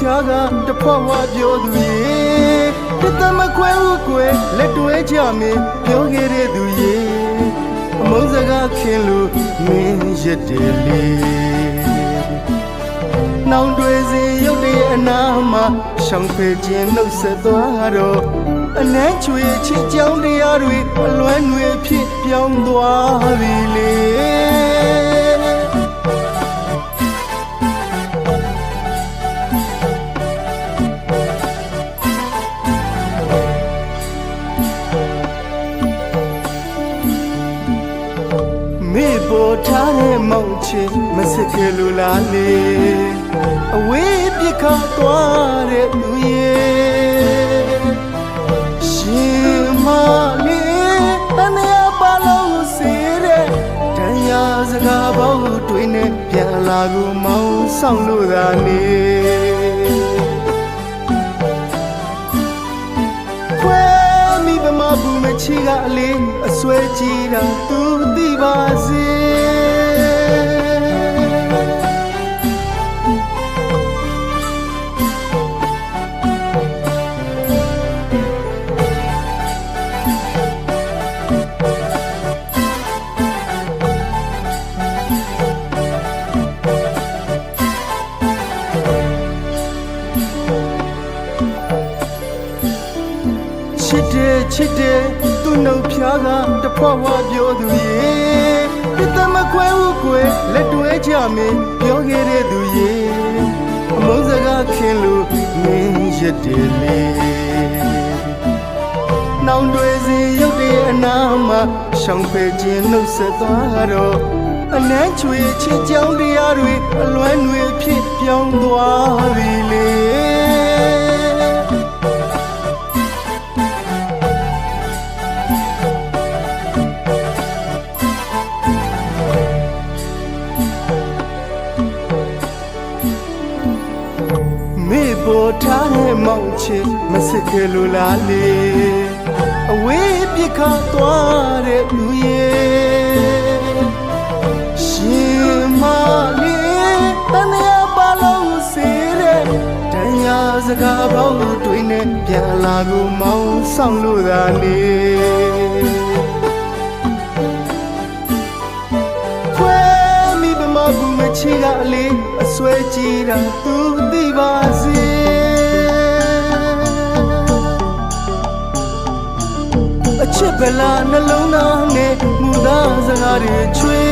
ဖြားကတဖွားဝါပြောသူရေတသမခွဲဥကွယ်လက်တွဲကြမင်းပြောခဲ့တဲ့သူရေအမုန်းစကားခင်လို့မင်းရက်တယ်လေနောင်တွေစီရုပ်တည်းအနာမှာရှောင်ဖယ်ခြင်းနှုတ်ဆက်သွားတော့အနှမ်းချွေချစ်ကြောင်းတရားတွေအလွမ်းတွေဖြစ်ပြောင်းသွားပြီလေ ထားတဲ့မောင်ချင်မစခဲလိုလားလေအဝေးပြခါသွားတဲ့သူရဲ့ရှင်မလေးတန်ရပါလို့စေတဲ့တန်ရာစကားပေါင်းတွေနဲ့ပြန်လာကိုမောင်းဆောင်လို့သာနေခွဲမိဗမာဘူးမချီကအလေးအစွဲကြီးတာသူသိပါစေ စ်တယ်ချစ်တယ်သူ့နှုတ်ဖျားကတဖွားဝါပြောသူရေဒီတမခွဲဦးကွယ်လက်တွဲကြမင်းပြောခဲ့တဲ့သူရေအမုန်းစကားခင်လို့မင်းရက်တယ်လေနောင်တွေစီရုပ်တည်းအနာမှာရှောင်ဖယ်ခြင်းနှုတ်ဆက်သွားတော့အနမ်းချွေချစ်ကြောင်းတရားတွေအလွမ်းတွေဖြစ်ပြောင်းသွားပြီလေ မေပေါ်ထားတဲ့မောင်ချစ်မစခဲလိုလားလေအဝေးပြခါသွားတဲ့လူရဲ့ရှင်မလေးတန်ရပါလို့စေတဲ့တန်ရာစကားပေါင်းတွေနဲ့ပြန်လာကိုမောင်းဆောင်လို့သာနေ ချီကအလေးအစွဲကြီးတာသူသိပါစေအချစ်ဗလာနှလုံးသားနဲ့မူသားစကားတွေချွေ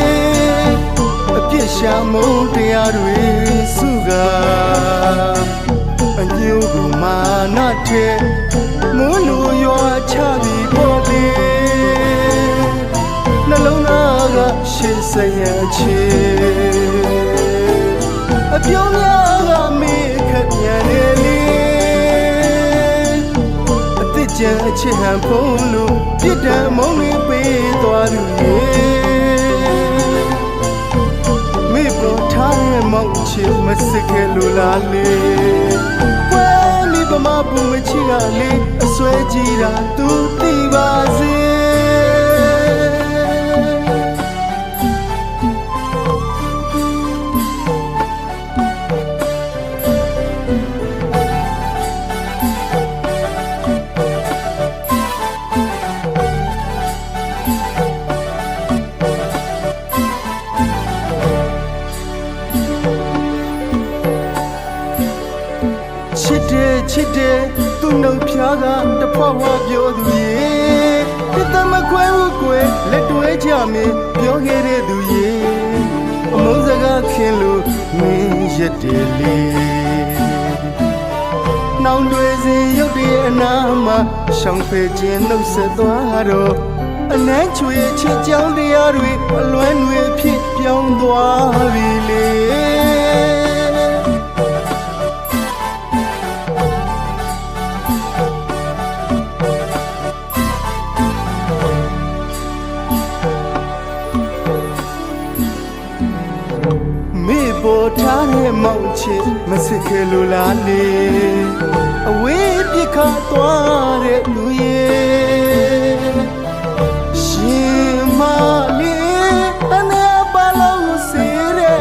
အပြစ်ရှာမုန်းတရားတွေစုကအညို့ကမာနတဲ့မွန်းလူရွာချပြီးပေါ်လေနှလုံးသားကရှေ့စရချေ အပြုံးများကမေးခက်ပြန်နေလေအသစ်ကြံအချစ်ဟန်ဖုံးလို့ပြစ်ဒဏ်မုံလေးပေးသွားသူရေမေပေါ်ထားတဲ့မောင်ချစ်မစခဲလိုလားလေဝဲမိပမာပူမချီကလေအစွဲကြီးတာသူသိပါစေ ကတဖွားဝါပြောသူရေဒီတမခွဲဦးကွယ်လက်တွဲကြမင်းပြောခဲ့တဲ့သူရေအမုန်းစကားခင်လို့မင်းရက်တယ်လေနောင်တွေစီရုပ်တည်းအနာမှာရှောင်ဖယ်ခြင်းနှုတ်ဆက်သွားတော့အနမ်းချွေချစ်ကြောင်းတရားတွေအလွမ်းတွေဖြစ်ပြောင်းသွားပြီလေ ချစ်မစခဲလိုလားလေအဝေးပြခါသွားတဲ့လူရဲ့ရှင်မလေးတန်ရပါလို့စေတဲ့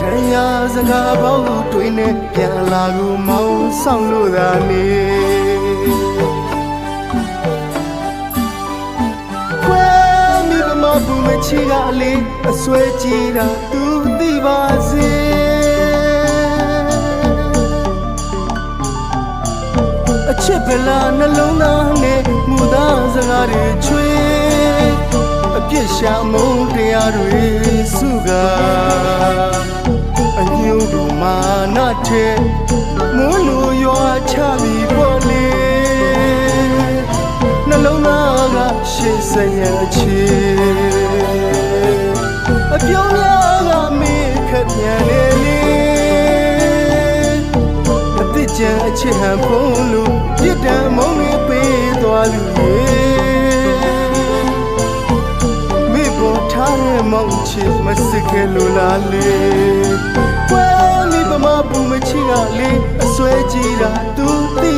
တရားစကားပေါင်းတွေနဲ့ပြန်လာကိုမောင်းဆောင်လို့သာနေခွဲမိဘမပူမချီကလေးအစွဲကြည်တာသူသိပါစေ ချစ်ဗလာနှလုံးသားနဲ့မူသားစကားတွေချွေအပြစ်ရှာမုန်းတရားတွေစုကားအညို့တို့မာနတဲ့မွန်းလိုရွာချပြီးပေါ်လေနှလုံးသားကရှေ့စရဲ့ချေအပြုံးများကမေးခက်ပြန်လေလေအသစ်ချံအချစ်ဟန်ဖုံးလို့ပြစ်ဒဏ်မုံလေးပေးသွား လူရေမိဖို့ထားတဲ့မောင်ချစ်မစစ်ခဲလို့လားလေကွယ်မိပမပူမချီကလေအစွဲကြည်တာသူသိ